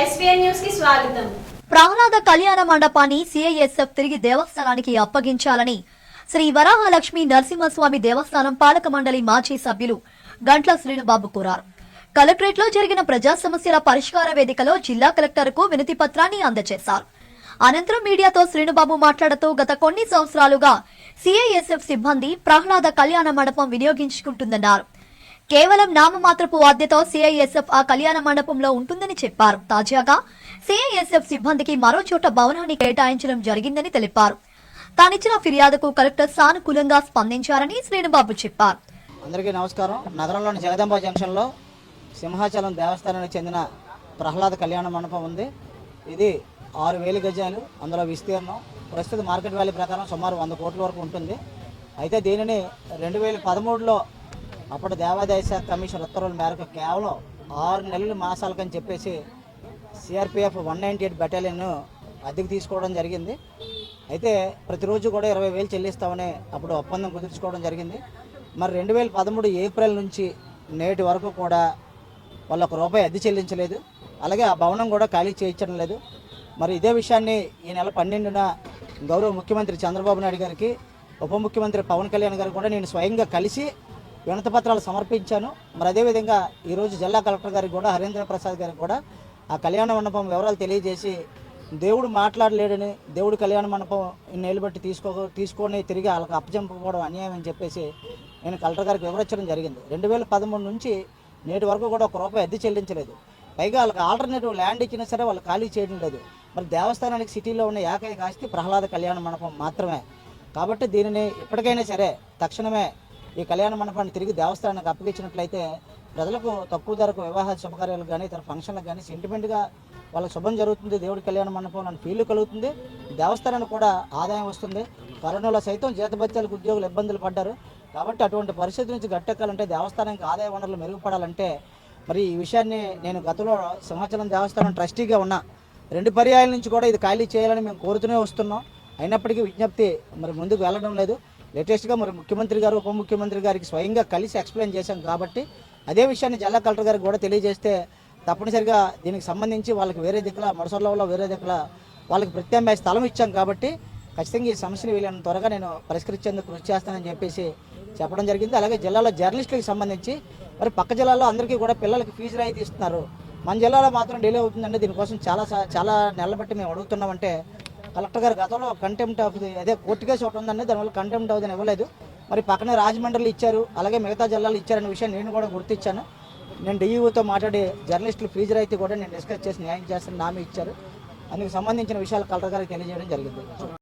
న్యూస్కి స్వాగతం. ప్రహ్లాద కళ్యాణ మండపాన్ని సిఐఎస్ఎఫ్ తిరిగి దేవస్థానానికి అప్పగించాలని శ్రీ వరాహలక్ష్మి నరసింహస్వామి దేవస్థానం పాలక మండలి మాజీ సభ్యులు గంట్ల శ్రీనుబాబు కోరారు. కలెక్టరేట్లో జరిగిన ప్రజా సమస్యల పరిష్కార వేదికలో జిల్లా కలెక్టర్కు వినతి పత్రాన్ని అందజేశారు. అనంతరం మీడియాతో శ్రీనుబాబు మాట్లాడుతూ గత కొన్ని సంవత్సరాలుగా సిఐఎస్ఎఫ్ సిబ్బంది ప్రహ్లాద కళ్యాణ మండపం వినియోగించుకుంటుందన్నారు. కేవలం నామమాత్రపు వాద్యతో సిఐఎస్ఎఫ్ ఆ కళ్యాణ మండపంలో ఉంటుందని చెప్పారు. తాజాగా సిఐఎస్ఎఫ్ సిబ్బందికి మరో చోట భవనాన్ని కేటాయించడం జరిగిందని తెలిపారు. తానిచ్చిన ఫిర్యాదుకు కలెక్టర్ సానుకూలంగా స్పందించారని శ్రీనుబాబు చెప్పారు. అందరికీ నమస్కారం. నగరంలోని జగదంబ జంక్షన్లో సింహాచలం దేవస్థానానికి చెందిన ప్రహ్లాద కళ్యాణ మండపం ఉంది. ఇది ఆరు వేలు గజాలు అందులో విస్తీర్ణం. ప్రస్తుత మార్కెట్ వాల్యూ ప్రకారం సుమారు వంద కోట్ల వరకు ఉంటుంది. అయితే దీనిని రెండు వేల పదమూడులో అప్పటి దేవాదాయ శాఖ కమిషన్ ఉత్తర్వుల మేరకు కేవలం ఆరు నెలలు మాసాలకని చెప్పేసి CRPF one ninety eight battalion అద్దెకు తీసుకోవడం జరిగింది. అయితే ప్రతిరోజు కూడా ఇరవై వేలు చెల్లిస్తామని అప్పుడు ఒప్పందం కుదుర్చుకోవడం జరిగింది. మరి రెండు వేల పదమూడు ఏప్రిల్ నుంచి నేటి వరకు కూడా వాళ్ళు ఒక రూపాయి అద్దె చెల్లించలేదు. అలాగే ఆ భవనం కూడా ఖాళీ చేయించడం లేదు. మరి ఇదే విషయాన్ని ఈ నెల పన్నెండున గౌరవ ముఖ్యమంత్రి చంద్రబాబు నాయుడు గారికి ఉప ముఖ్యమంత్రి పవన్ కళ్యాణ్ గారు కూడా నేను స్వయంగా కలిసి వినతి పత్రాలు సమర్పించాను. మరి అదేవిధంగా ఈరోజు జిల్లా కలెక్టర్ గారికి కూడా హరేంద్ర ప్రసాద్ గారికి కూడా ఆ కళ్యాణ మండపం వివరాలు తెలియజేసి దేవుడు మాట్లాడలేడని దేవుడు కళ్యాణ మండపం ఇన్నేళ్ళు బట్టి తీసుకో తీసుకొని తిరిగి వాళ్ళకి అప్పచెంపుకోవడం అన్యాయం అని చెప్పేసి నేను కలెక్టర్ గారికి వివరించడం జరిగింది. రెండు వేల పదమూడు నుంచి నేటి వరకు కూడా ఒక రూపాయి అద్దె చెల్లించలేదు. పైగా వాళ్ళకి ఆల్టర్నేటివ్ ల్యాండ్ ఇచ్చినా సరే వాళ్ళు ఖాళీ చేయడం లేదు. మరి దేవస్థానానికి సిటీలో ఉన్న ఏకైక ఆస్తి ప్రహ్లాద కళ్యాణ మండపం మాత్రమే. కాబట్టి దీనిని ఇప్పటికైనా సరే తక్షణమే ఈ కళ్యాణ మండపాన్ని తిరిగి దేవస్థానానికి అప్పగించినట్లయితే ప్రజలకు తక్కువ ధరకు వివాహ శుభకార్యాలకు కానీ ఇతర ఫంక్షన్లకు కానీ సెంటిమెంట్గా వాళ్ళకి శుభం జరుగుతుంది దేవుడి కళ్యాణ మండపం అని ఫీల్ కలుగుతుంది. దేవస్థానానికి కూడా ఆదాయం వస్తుంది. కరోనాలో సైతం జీతభత్యాలకు ఉద్యోగులు ఇబ్బందులు పడ్డారు. కాబట్టి అటువంటి పరిస్థితి నుంచి గట్టెక్కాలంటే దేవస్థానానికి ఆదాయ వనరులు మెరుగుపడాలంటే మరి ఈ విషయాన్ని నేను గతంలో సింహాచలం దేవస్థానం ట్రస్టీగా ఉన్నా రెండు పర్యాయాల నుంచి కూడా ఇది ఖాళీ చేయాలని మేము కోరుతూనే వస్తున్నాం. అయినప్పటికీ విజ్ఞప్తి మరి ముందుకు వెళ్ళడం లేదు. లేటెస్ట్గా మరి ముఖ్యమంత్రి గారు ఉప ముఖ్యమంత్రి గారికి స్వయంగా కలిసి ఎక్స్ప్లెయిన్ చేశాం కాబట్టి అదే విషయాన్ని జిల్లా కలెక్టర్ గారికి కూడా తెలియజేస్తే తప్పనిసరిగా దీనికి సంబంధించి వాళ్ళకి వేరే దిక్కుల మడసర్లలో వేరే దిక్కుల వాళ్ళకి ప్రత్యామ్నాయ స్థలం ఇచ్చాం కాబట్టి ఖచ్చితంగా ఈ సమస్యను వీళ్ళని త్వరగా నేను పరిష్కరించేందుకు కృషి చేస్తానని చెప్పేసి చెప్పడం జరిగింది. అలాగే జిల్లాలో జర్నలిస్టులకు సంబంధించి మరి పక్క జిల్లాలో అందరికీ కూడా పిల్లలకి ఫీజు రాయితీ ఇస్తున్నారు. మన జిల్లాలో మాత్రం డిలే అవుతుందంటే దీనికోసం చాలా చాలా నెలల బట్టి మేము అడుగుతున్నామంటే కలెక్టర్ గారు గతంలో కంటెంప్ట్ ఆఫ్ ది అదే కోర్టు కేసు ఒకటి ఉందండి దానివల్ల కంటెంప్ట్ అవుదని ఇవ్వలేదు. మరి పక్కనే రాజమండ్రిలో ఇచ్చారు అలాగే మిగతా జిల్లాలు ఇచ్చారనే విషయం నేను కూడా గుర్తించాను నేను డిఈఓతో మాట్లాడి జర్నలిస్టులు ఫీజు రైతు కూడా నేను డిస్కస్ చేసి న్యాయం చేస్తాను నామే ఇచ్చారు. అందుకు సంబంధించిన విషయాలు కలెక్టర్ గారికి తెలియజేయడం జరిగింది.